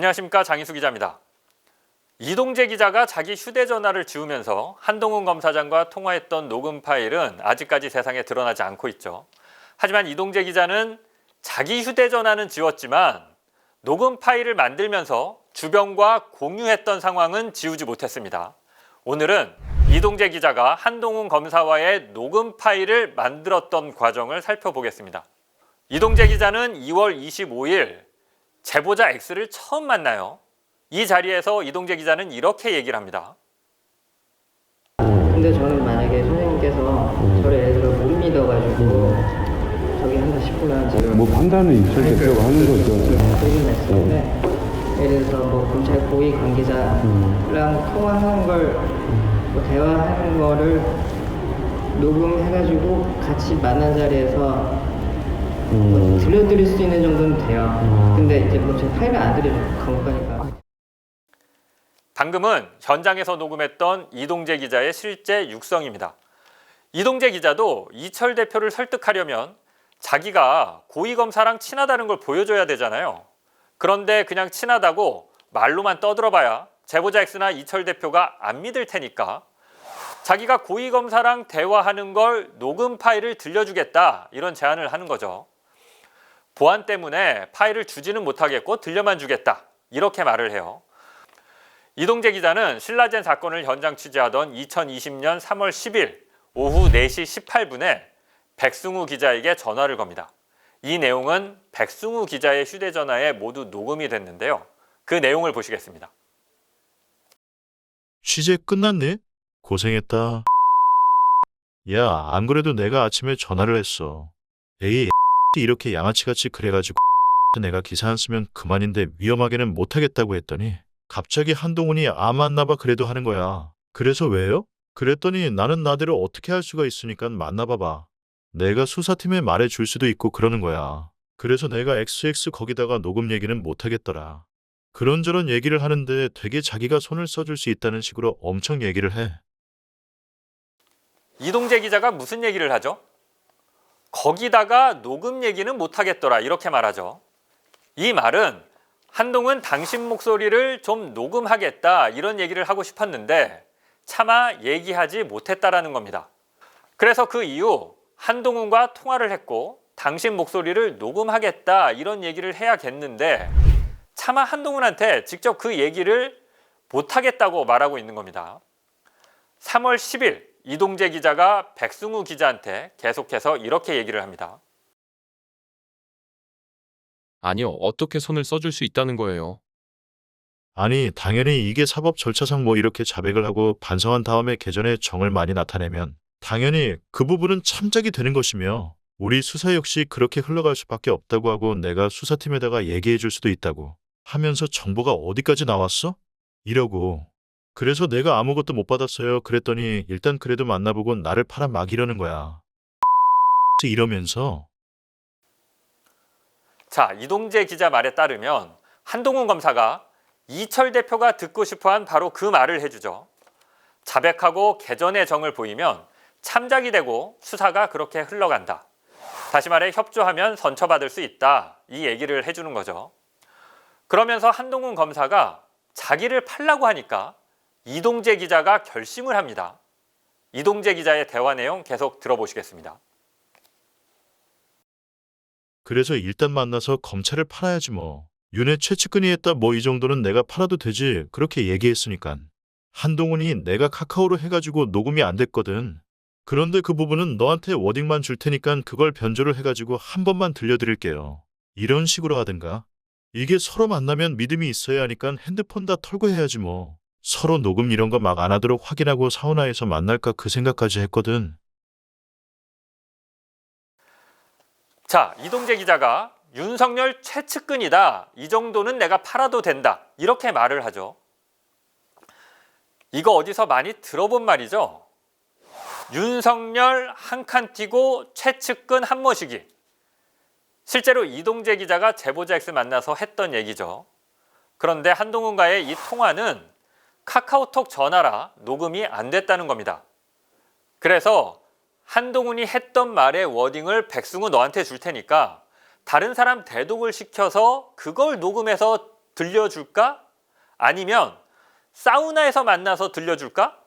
안녕하십니까 장인수 기자입니다. 이동재 기자가 자기 휴대전화를 지우면서 한동훈 검사장과 통화했던 녹음 파일은 아직까지 세상에 드러나지 않고 있죠. 하지만 이동재 기자는 자기 휴대전화는 지웠지만 녹음 파일을 만들면서 주변과 공유했던 상황은 지우지 못했습니다. 오늘은 이동재 기자가 한동훈 검사와의 녹음 파일을 만들었던 과정을 살펴보겠습니다. 이동재 기자는 2월 25일 제보자 X를 처음 만나요. 이 자리에서 이동재 기자는 이렇게 얘기를 합니다. 근데 저는 만약에 선생님께서 저를 예를 들어 못 믿어가지고 저기 한다 싶으면 지금 뭐 판단은 있을 대표가 하는 거죠. 그런 말씀인데 예를 들어서 뭐 검찰 고위 관계자랑 통화하는 걸뭐 대화하는 거를 녹음해가지고 같이 만난 자리에서 뭐 들려드릴 수 있는 정도는 돼요. 근데 이제 뭐 제가 파일을 안 드려줘 감옥 가니까. 방금은 현장에서 녹음했던 이동재 기자의 실제 육성입니다. 이동재 기자도 이철 대표를 설득하려면 자기가 고위 검사랑 친하다는 걸 보여줘야 되잖아요. 그런데 그냥 친하다고 말로만 떠들어봐야 제보자 X나 이철 대표가 안 믿을 테니까 자기가 고위 검사랑 대화하는 걸 녹음 파일을 들려주겠다 이런 제안을 하는 거죠. 보안 때문에 파일을 주지는 못하겠고 들려만 주겠다 이렇게 말을 해요. 이동재 기자는 신라젠 사건을 현장 취재하던 2020년 3월 10일 오후 4시 18분에 백승우 기자에게 전화를 겁니다. 이 내용은 백승우 기자의 휴대전화에 모두 녹음이 됐는데요. 그 내용을 보시겠습니다. 취재 끝났니? 고생했다. 야, 안 그래도 내가 아침에 전화를 했어. 에이, 이렇게 양아치같이 그래가지고 내가 기사 안 쓰면 그만인데 위험하게는 못하겠다고 했더니 갑자기 한동훈이 아 만나봐 그래도 하는 거야. 그래서 왜요? 그랬더니 나는 나대로 어떻게 할 수가 있으니까 만나봐봐. 내가 수사팀에 말해줄 수도 있고 그러는 거야. 그래서 내가 XX 거기다가 녹음 얘기는 못하겠더라. 그런저런 얘기를 하는데 되게 자기가 손을 써줄 수 있다는 식으로 엄청 얘기를 해. 이동재 기자가 무슨 얘기를 하죠? 거기다가 녹음 얘기는 못하겠더라 이렇게 말하죠. 이 말은 한동훈 당신 목소리를 좀 녹음하겠다 이런 얘기를 하고 싶었는데 차마 얘기하지 못했다라는 겁니다. 그래서 그 이후 한동훈과 통화를 했고 당신 목소리를 녹음하겠다 이런 얘기를 해야겠는데 차마 한동훈한테 직접 그 얘기를 못하겠다고 말하고 있는 겁니다. 3월 10일 이동재 기자가 백승우 기자한테 계속해서 이렇게 얘기를 합니다. 아니요, 어떻게 손을 써줄 수 있다는 거예요. 아니, 당연히 이게 사법 절차상 뭐 이렇게 자백을 하고 반성한 다음에 개전에 정을 많이 나타내면 당연히 그 부분은 참작이 되는 것이며 우리 수사 역시 그렇게 흘러갈 수밖에 없다고 하고 내가 수사팀에다가 얘기해 줄 수도 있다고 하면서 정보가 어디까지 나왔어? 이러고 그래서 내가 아무것도 못 받았어요. 그랬더니 일단 그래도 만나보고 나를 팔아 막이려는 거야. 이러면서 자, 이동재 기자 말에 따르면 한동훈 검사가 이철 대표가 듣고 싶어한 바로 그 말을 해주죠. 자백하고 개전의 정을 보이면 참작이 되고 수사가 그렇게 흘러간다. 다시 말해 협조하면 선처받을 수 있다. 이 얘기를 해주는 거죠. 그러면서 한동훈 검사가 자기를 팔라고 하니까 이동재 기자가 결심을 합니다. 이동재 기자의 대화 내용 계속 들어보시겠습니다. 그래서 일단 만나서 검찰을 팔아야지 뭐. 윤회 최측근이 했다 뭐 이 정도는 내가 팔아도 되지 그렇게 얘기했으니까. 한동훈이 내가 카카오로 해가지고 녹음이 안 됐거든. 그런데 그 부분은 너한테 워딩만 줄 테니까 그걸 변조를 해가지고 한 번만 들려드릴게요. 이런 식으로 하든가. 이게 서로 만나면 믿음이 있어야 하니까 핸드폰 다 털고 해야지 뭐. 서로 녹음 이런 거 막 안 하도록 확인하고 사우나에서 만날까 그 생각까지 했거든. 자, 이동재 기자가 윤석열 최측근이다. 이 정도는 내가 팔아도 된다. 이렇게 말을 하죠. 이거 어디서 많이 들어본 말이죠. 윤석열 한칸 띄고 최측근 한 모시기. 실제로 이동재 기자가 제보자 X 만나서 했던 얘기죠. 그런데 한동훈과의 이 통화는 카카오톡 전화라 녹음이 안 됐다는 겁니다. 그래서 한동훈이 했던 말의 워딩을 백승우 너한테 줄 테니까 다른 사람 대독을 시켜서 그걸 녹음해서 들려줄까? 아니면 사우나에서 만나서 들려줄까?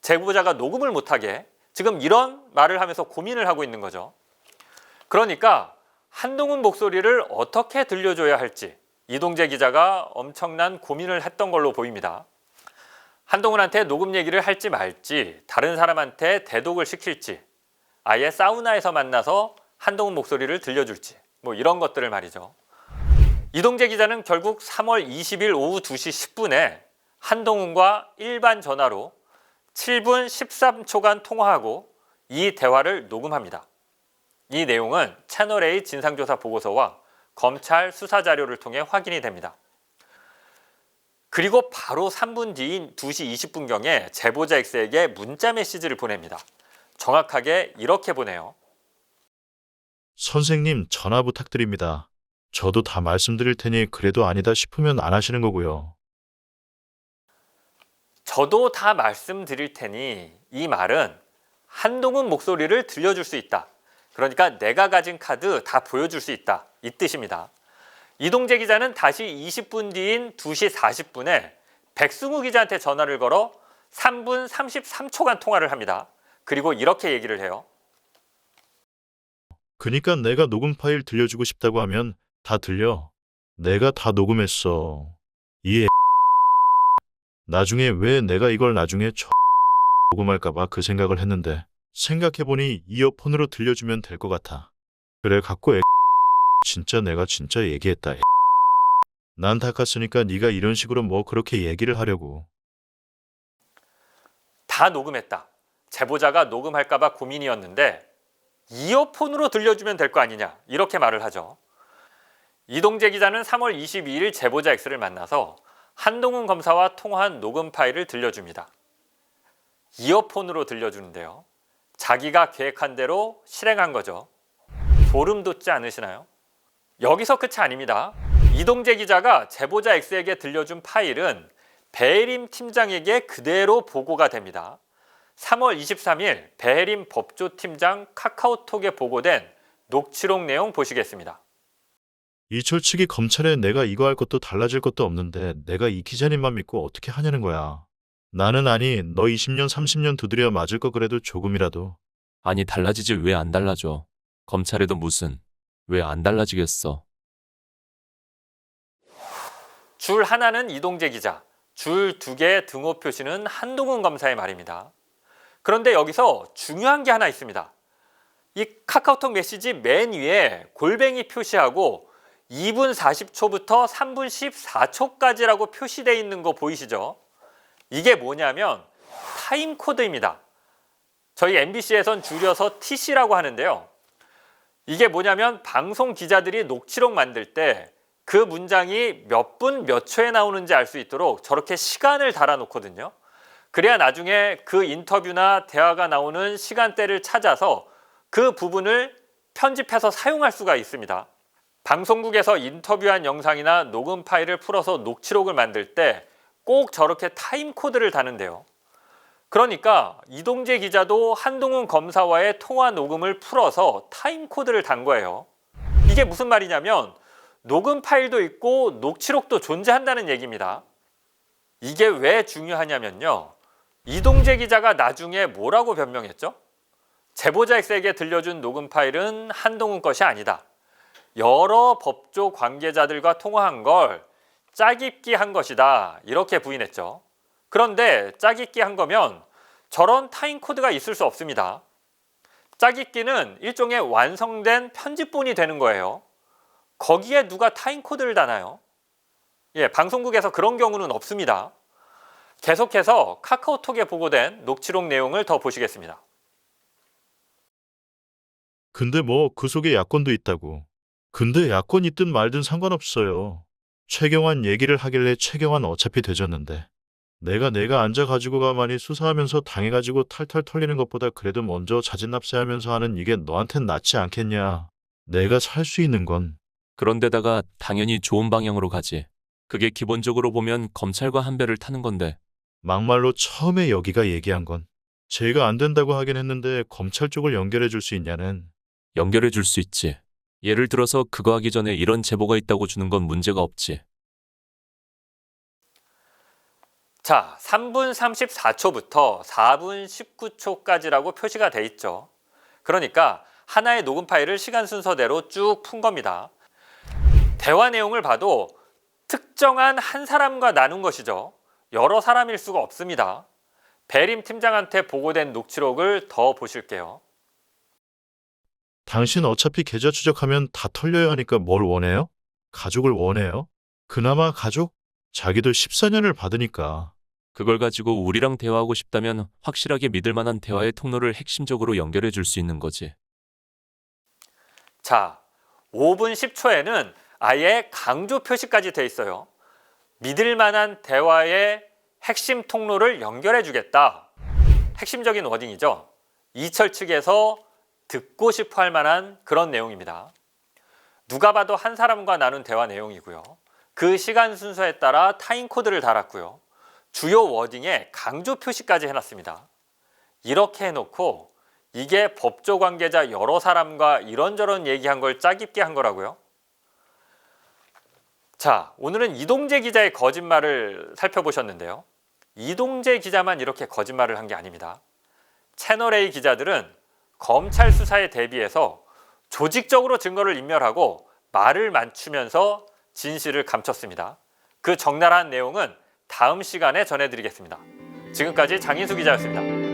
제보자가 녹음을 못하게 지금 이런 말을 하면서 고민을 하고 있는 거죠. 그러니까 한동훈 목소리를 어떻게 들려줘야 할지 이동재 기자가 엄청난 고민을 했던 걸로 보입니다. 한동훈한테 녹음 얘기를 할지 말지 다른 사람한테 대독을 시킬지 아예 사우나에서 만나서 한동훈 목소리를 들려줄지 뭐 이런 것들을 말이죠. 이동재 기자는 결국 3월 20일 오후 2시 10분에 한동훈과 일반 전화로 7분 13초간 통화하고 이 대화를 녹음합니다. 이 내용은 채널A 진상조사 보고서와 검찰 수사 자료를 통해 확인이 됩니다. 그리고 바로 3분 뒤인 2시 20분경에 제보자 X에게 문자 메시지를 보냅니다. 정확하게 이렇게 보내요. 선생님 전화 부탁드립니다. 저도 다 말씀드릴 테니 그래도 아니다 싶으면 안 하시는 거고요. 저도 다 말씀드릴 테니 이 말은 한동훈 목소리를 들려줄 수 있다. 그러니까 내가 가진 카드 다 보여줄 수 있다. 이 뜻입니다. 이동재 기자는 다시 20분 뒤인 2시 40분에 백승우 기자한테 전화를 걸어 3분 33초간 통화를 합니다. 그리고 이렇게 얘기를 해요. 그니까 내가 녹음 파일 들려주고 싶다고 하면 다 들려. 내가 다 녹음했어. 이 나중에 왜 내가 이걸 나중에 저 녹음할까봐 그 생각을 했는데 생각해보니 이어폰으로 들려주면 될 것 같아. 그래 갖고 진짜 내가 진짜 얘기했다. 난 닦았으니까 네가 이런 식으로 뭐 그렇게 얘기를 하려고. 다 녹음했다. 제보자가 녹음할까봐 고민이었는데 이어폰으로 들려주면 될 거 아니냐 이렇게 말을 하죠. 이동재 기자는 3월 22일 제보자 X를 만나서 한동훈 검사와 통화한 녹음 파일을 들려줍니다. 이어폰으로 들려주는데요. 자기가 계획한 대로 실행한 거죠. 소름 돋지 않으시나요? 여기서 끝이 아닙니다. 이동재 기자가 제보자 X에게 들려준 파일은 배림 팀장에게 그대로 보고가 됩니다. 3월 23일 배림 법조팀장 카카오톡에 보고된 녹취록 내용 보시겠습니다. 이철 측이 검찰에 내가 이거 할 것도 달라질 것도 없는데 내가 이 기자님만 믿고 어떻게 하냐는 거야. 나는 아니 너 20년 30년 두드려 맞을 거 그래도 조금이라도 아니 달라지지 왜 안 달라져? 검찰에도 무슨 왜 안 달라지겠어? 줄 하나는 이동재 기자, 줄 두 개의 등호 표시는 한동훈 검사의 말입니다. 그런데 여기서 중요한 게 하나 있습니다. 이 카카오톡 메시지 맨 위에 골뱅이 표시하고 2분 40초부터 3분 14초까지라고 표시되어 있는 거 보이시죠? 이게 뭐냐면 타임 코드입니다. 저희 MBC에선 줄여서 TC라고 하는데요. 이게 뭐냐면 방송 기자들이 녹취록 만들 때 그 문장이 몇 분 몇 초에 나오는지 알 수 있도록 저렇게 시간을 달아놓거든요. 그래야 나중에 그 인터뷰나 대화가 나오는 시간대를 찾아서 그 부분을 편집해서 사용할 수가 있습니다. 방송국에서 인터뷰한 영상이나 녹음 파일을 풀어서 녹취록을 만들 때 꼭 저렇게 타임 코드를 다는데요. 그러니까 이동재 기자도 한동훈 검사와의 통화 녹음을 풀어서 타임 코드를 단 거예요. 이게 무슨 말이냐면 녹음 파일도 있고 녹취록도 존재한다는 얘기입니다. 이게 왜 중요하냐면요. 이동재 기자가 나중에 뭐라고 변명했죠? 제보자 X에게 들려준 녹음 파일은 한동훈 것이 아니다. 여러 법조 관계자들과 통화한 걸 짜깁기 한 것이다. 이렇게 부인했죠. 그런데 짜깁기 한 거면 저런 타임 코드가 있을 수 없습니다. 짜깁기는 일종의 완성된 편집본이 되는 거예요. 거기에 누가 타임 코드를 다나요? 예, 방송국에서 그런 경우는 없습니다. 계속해서 카카오톡에 보고된 녹취록 내용을 더 보시겠습니다. 근데 뭐 그 속에 야권도 있다고. 근데 야권 있든 말든 상관없어요. 최경환 얘기를 하길래 최경환 어차피 되졌는데. 내가 내가 앉아가지고 가만히 수사하면서 당해가지고 탈탈 털리는 것보다 그래도 먼저 자진납세하면서 하는 이게 너한텐 낫지 않겠냐. 내가 살 수 있는 건 그런데다가 당연히 좋은 방향으로 가지. 그게 기본적으로 보면 검찰과 한 배를 타는 건데 막말로 처음에 여기가 얘기한 건 제가 안 된다고 하긴 했는데 검찰 쪽을 연결해 줄 수 있냐는 연결해 줄 수 있지. 예를 들어서 그거 하기 전에 이런 제보가 있다고 주는 건 문제가 없지. 자, 3분 34초부터 4분 19초까지라고 표시가 돼 있죠. 그러니까 하나의 녹음 파일을 시간 순서대로 쭉 푼 겁니다. 대화 내용을 봐도 특정한 한 사람과 나눈 것이죠. 여러 사람일 수가 없습니다. 배림 팀장한테 보고된 녹취록을 더 보실게요. 당신 어차피 계좌 추적하면 다 털려야 하니까 뭘 원해요? 가족을 원해요? 그나마 가족? 자기도 14년을 받으니까. 그걸 가지고 우리랑 대화하고 싶다면 확실하게 믿을 만한 대화의 통로를 핵심적으로 연결해 줄 수 있는 거지. 자, 5분 10초에는 아예 강조 표시까지 돼 있어요. 믿을 만한 대화의 핵심 통로를 연결해 주겠다. 핵심적인 워딩이죠. 이철 측에서 듣고 싶어 할 만한 그런 내용입니다. 누가 봐도 한 사람과 나눈 대화 내용이고요. 그 시간 순서에 따라 타임 코드를 달았고요. 주요 워딩에 강조 표시까지 해놨습니다. 이렇게 해놓고 이게 법조 관계자 여러 사람과 이런저런 얘기한 걸 짜깁게 한 거라고요? 자, 오늘은 이동재 기자의 거짓말을 살펴보셨는데요. 이동재 기자만 이렇게 거짓말을 한 게 아닙니다. 채널A 기자들은 검찰 수사에 대비해서 조직적으로 증거를 인멸하고 말을 맞추면서 진실을 감췄습니다. 그 적나라한 내용은 다음 시간에 전해드리겠습니다. 지금까지 장인수 기자였습니다.